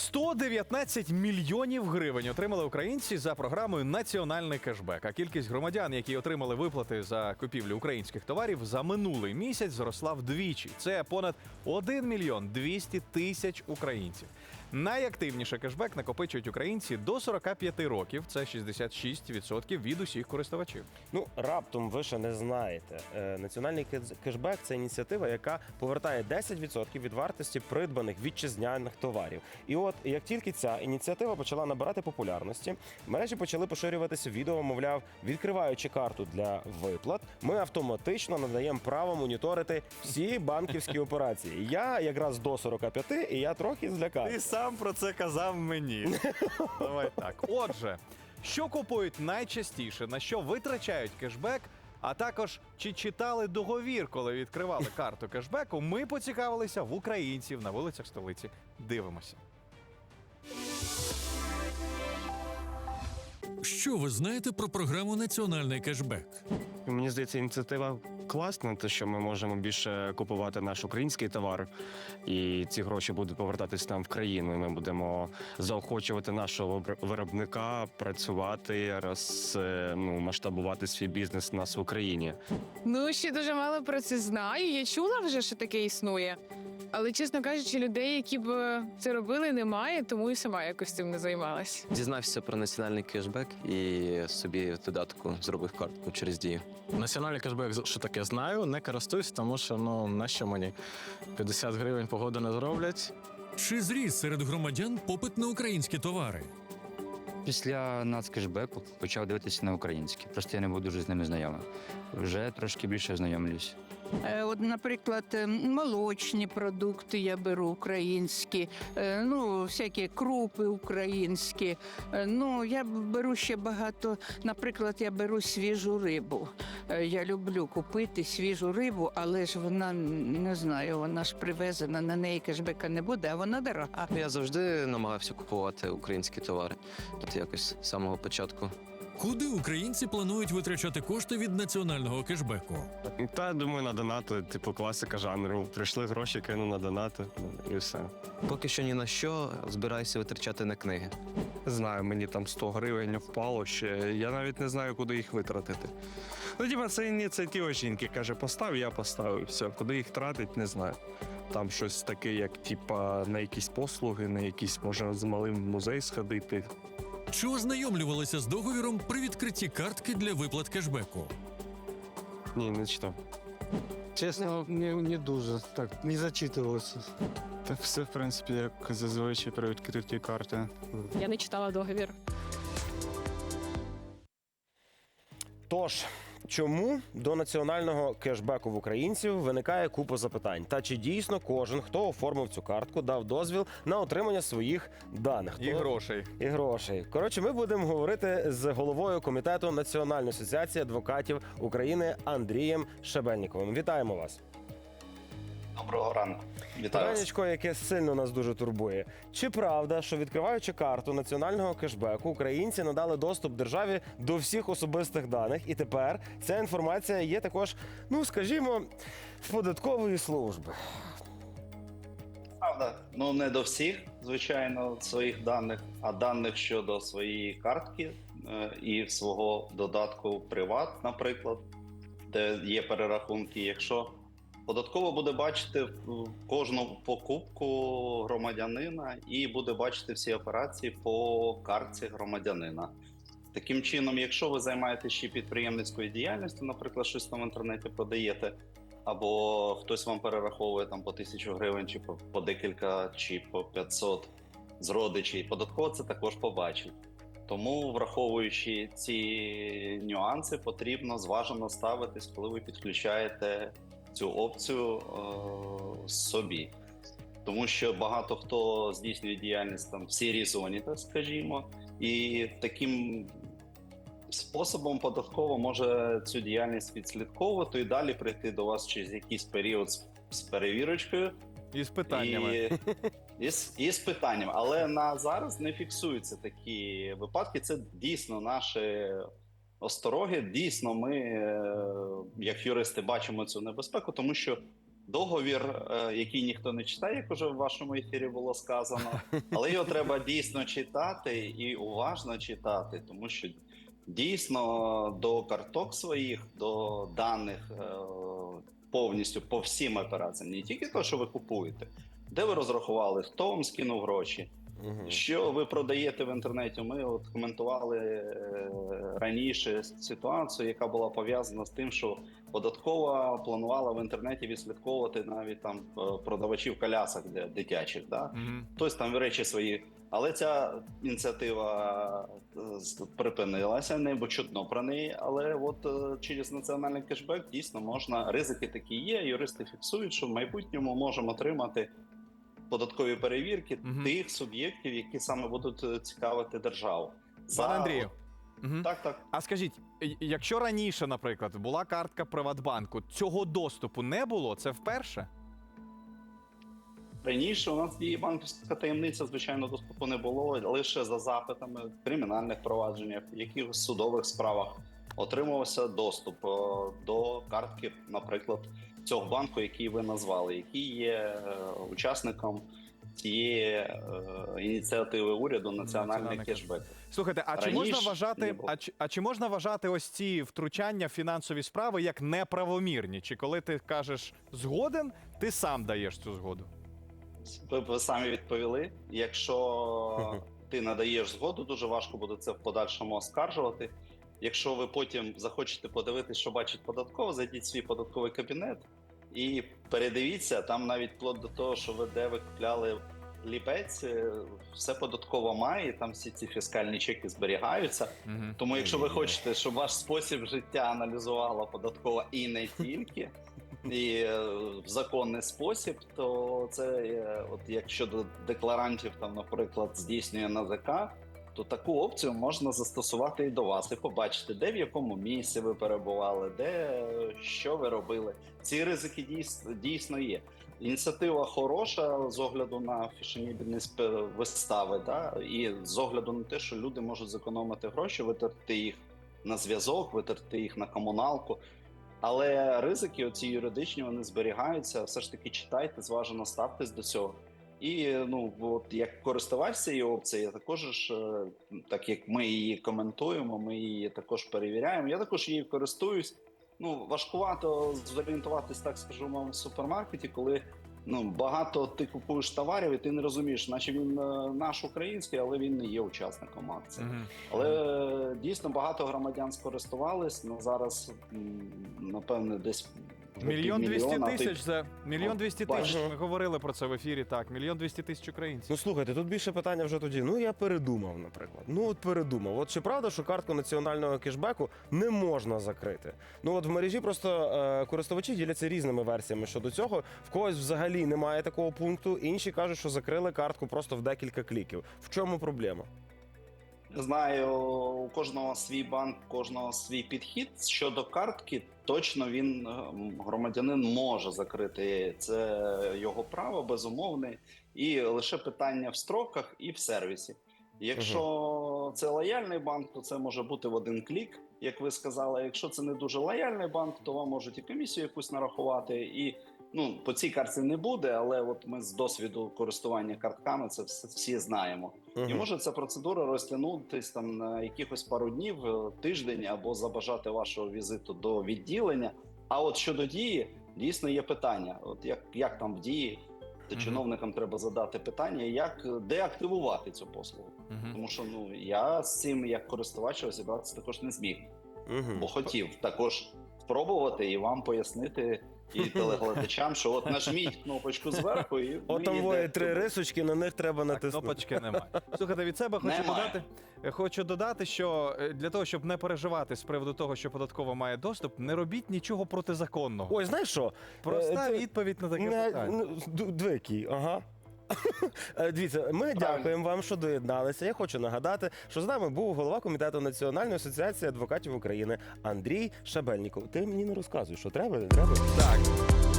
119 мільйонів гривень отримали українці за програмою Національний кешбек. А кількість громадян, які отримали виплати за купівлю українських товарів за минулий місяць, зросла вдвічі. Це понад 1 мільйон 200 тисяч українців. Найактивніше кешбек накопичують українці до 45 років. Це 66% від усіх користувачів. Ну, раптом ви ще не знаєте. Е, Національний кешбек це ініціатива, яка повертає 10% від вартості придбаних вітчизняних товарів. І от як тільки ця ініціатива почала набирати популярності, в мережі почали поширюватися відео, мовляв, відкриваючи карту для виплат, ми автоматично надаємо право моніторити всі банківські операції. Я якраз до 45, і я трохи злякався. Сам про це казав мені. Давай так. Отже, що купують найчастіше, на що витрачають кешбек, а також чи читали договір, коли відкривали карту кешбеку, ми поцікавилися в українців на вулицях столиці. Дивимося. Що ви знаєте про програму Національний кешбек? Мені здається, ініціатива класна, те, що ми можемо більше купувати наш український товар, і ці гроші будуть повертатись нам в країну. і Ми будемо заохочувати нашого виробника працювати, роз, е, ну, масштабувати свій бізнес у нас в Україні. Ну, ще дуже мало про це знаю. Я чула вже, що таке існує. Але, чесно кажучи, людей, які б е, це робили, немає, тому і сама якось цим не займалась. Дізнався про національний кешбек і собі в додатку зробив картку через дію. Національний кешбек, що таке знаю, не користуюсь, тому що ну на що мені 50 гривень погоди не зроблять. Чи зріс серед громадян попит на українські товари? Після нацкешбеку почав дивитися на українські. Просто я не був дуже з ними знайомий. Вже трошки більше знайомлюсь. Е, От, наприклад, е, молочні продукти я беру українські, е, ну, всякі крупи українські. Ну, я беру ще багато. Наприклад, я беру свіжу рибу. Я люблю купити свіжу рибу, але ж вона не знаю, вона ж привезена, на неї кешбека не буде, а вона дорога. Я завжди намагався купувати українські товари. От якось з самого початку. Куди українці планують витрачати кошти від національного кешбеку? Та думаю, на донати, типу класика жанру. Прийшли гроші, кину на донати ну, і все. Поки що ні на що збираюся витрачати на книги. знаю, мені там 100 гривень впало ще. Я навіть не знаю, куди їх витратити. Ну, Діма, це ініціатива жінки. Каже, постав, я поставив. Все, куди їх тратить, не знаю. Там щось таке, як типа на якісь послуги, на якісь, може, з малим музей сходити. Чи ознайомлювалися з договіром при відкритті картки для виплат кешбеку? Ні, не читав. Чесно, не, не дуже так, не зачитувалося. Та все, в принципі, як зазвичай при відкритті карти. Я не читала договір. Тож, чому до національного кешбеку в українців виникає купа запитань? Та чи дійсно кожен, хто оформив цю картку, дав дозвіл на отримання своїх даних? І грошей. І грошей. Коротше, ми будемо говорити з головою комітету Національної асоціації адвокатів України Андрієм Шебельніковим. Вітаємо вас. Доброго ранку. Вітаю вас. Питаннячко, яке сильно нас дуже турбує. Чи правда, що відкриваючи карту національного кешбеку, українці надали доступ державі до всіх особистих даних, і тепер ця інформація є також, ну скажімо, в податкової служби. Правда, ну не до всіх, звичайно, своїх даних, а даних щодо своєї картки е, і свого додатку Приват, наприклад, де є перерахунки. Якщо податково буде бачити кожну покупку громадянина і буде бачити всі операції по картці громадянина. Таким чином, якщо ви займаєтеся ще підприємницькою діяльністю, наприклад, щось там в інтернеті продаєте, або хтось вам перераховує там по тисячу гривень, чи по, по декілька, чи по 500 з родичів, податково це також побачить. Тому, враховуючи ці нюанси, потрібно зважено ставитись, коли ви підключаєте цю опцію е, собі. Тому що багато хто здійснює діяльність там в сірій зоні, так скажімо, і таким способом податково може цю діяльність відслідковувати і далі прийти до вас через якийсь період з, з перевірочкою І з питаннями. і, і, з, і з питанням. Але на зараз не фіксуються такі випадки. Це дійсно наші остороги. Дійсно, ми, е, як юристи, бачимо цю небезпеку, тому що договір, е, який ніхто не читає, як уже в вашому ефірі було сказано, але його треба дійсно читати і уважно читати, тому що дійсно до карток своїх, до даних е, повністю по всім операціям, не тільки те, що ви купуєте, де ви розрахували, хто вам скинув гроші. Що ви продаєте в інтернеті? Ми от коментували е, раніше ситуацію, яка була пов'язана з тим, що податкова планувала в інтернеті відслідковувати навіть там е, продавачів колясок для дитячих. Да? Хтось там речі свої. Але ця ініціатива е, припинилася, не бо чутно про неї. Але от через національний кешбек дійсно можна ризики такі є. Юристи фіксують, що в майбутньому можемо отримати податкові перевірки Мгм. тих суб'єктів, які саме будуть е, цікавити державу. Пане Андрію. Мгм. Так, так. А скажіть, якщо раніше, наприклад, була картка Приватбанку, цього доступу не було, це вперше? Раніше у нас діє банківська таємниця, звичайно, доступу не було лише за запитами в кримінальних провадженнях, в якихось судових справах отримувався доступ е, до картки, наприклад, цього банку, який ви назвали, який є е, учасником цієї е, ініціативи уряду національний кешбек. Слухайте, а чи можна вважати, а чи, а чи можна вважати ось ці втручання в фінансові справи як неправомірні? Чи коли ти кажеш згоден, ти сам даєш цю згоду? Ви, ви самі відповіли. Якщо ти надаєш згоду, дуже важко буде це в подальшому оскаржувати. Якщо ви потім захочете подивитися, що бачить податково, зайдіть в свій податковий кабінет і передивіться там навіть вплоть до того, що ви де ви купляли ліпець, е, все податково має, і там всі ці фіскальні чеки зберігаються. Угу. Тому, якщо ви хочете, щоб ваш спосіб життя аналізувала податкова і не тільки, і е, в законний спосіб, то це от якщо до декларантів там, наприклад, здійснює НАЗК, то таку опцію можна застосувати і до вас, і побачити, де в якому місці ви перебували, де що ви робили. Ці ризики дійсно, дійсно є. Ініціатива хороша з огляду на фешенібельність е, вистави, да? і з огляду на те, що люди можуть зекономити гроші, витерти їх на зв'язок, витерти їх на комуналку. Але ризики, оці юридичні, вони зберігаються. Все ж таки читайте, зважено ставтесь до цього. І ну, от як користувач цієї опції, я також ж, е, так як ми її коментуємо, ми її також перевіряємо. Я також її користуюсь. Ну, важкувато зорієнтуватись, так скажімо, в супермаркеті, коли ну, багато ти купуєш товарів, і ти не розумієш, наче він е, наш український, але він не є учасником акції. Угу. Але е, дійсно багато громадян скористувались. Ну зараз напевне десь Мільйон двісті тисяч за мільйон двісті тисяч. Ми говорили про це в ефірі. Так, мільйон двісті тисяч українців. Ну слухайте, тут більше питання вже тоді. Ну я передумав, наприклад. Ну от передумав. От чи правда, що картку національного кешбеку не можна закрити? Ну от в мережі просто е, користувачі діляться різними версіями щодо цього. В когось взагалі немає такого пункту. Інші кажуть, що закрили картку просто в декілька кліків. В чому проблема? Знаю, у кожного свій банк, у кожного свій підхід. Щодо картки, точно він е, громадянин може закрити. Це його право, безумовне, і лише питання в строках і в сервісі. Якщо це лояльний банк, то це може бути в один клік, як ви сказали. Якщо це не дуже лояльний банк, то вам можуть і комісію якусь нарахувати. І ну по цій картці не буде, але от ми з досвіду користування картками це все всі знаємо. І може ця процедура розтягнутися там на якихось пару днів, е, тиждень або забажати вашого візиту до відділення. А от щодо дії, дійсно є питання: от як, як там в дії, то Мгм. чиновникам треба задати питання, як деактивувати цю послугу. Угу. Тому що ну я з цим як користувач розібратися також не зміг, Угу. бо хотів також спробувати і вам пояснити. І телеглядачам, що от нажміть кнопочку зверху, і От там воє три рисочки, на них треба Так, натиснути. кнопочки немає. Слухайте, від себе хочу Немає. додати. Хочу додати, що е, для того, щоб не переживати з приводу того, що податкова має доступ, не робіть нічого протизаконного. Ой, знаєш що? Проста е, відповідь на таке Не, питання. ну, Двикий, ага. Е, Дивіться, ми дякуємо вам, що доєдналися. Я хочу нагадати, що з нами був голова комітету Національної асоціації адвокатів України Андрій Шабельніков. Ти мені не розказуєш, що треба, не треба. Так.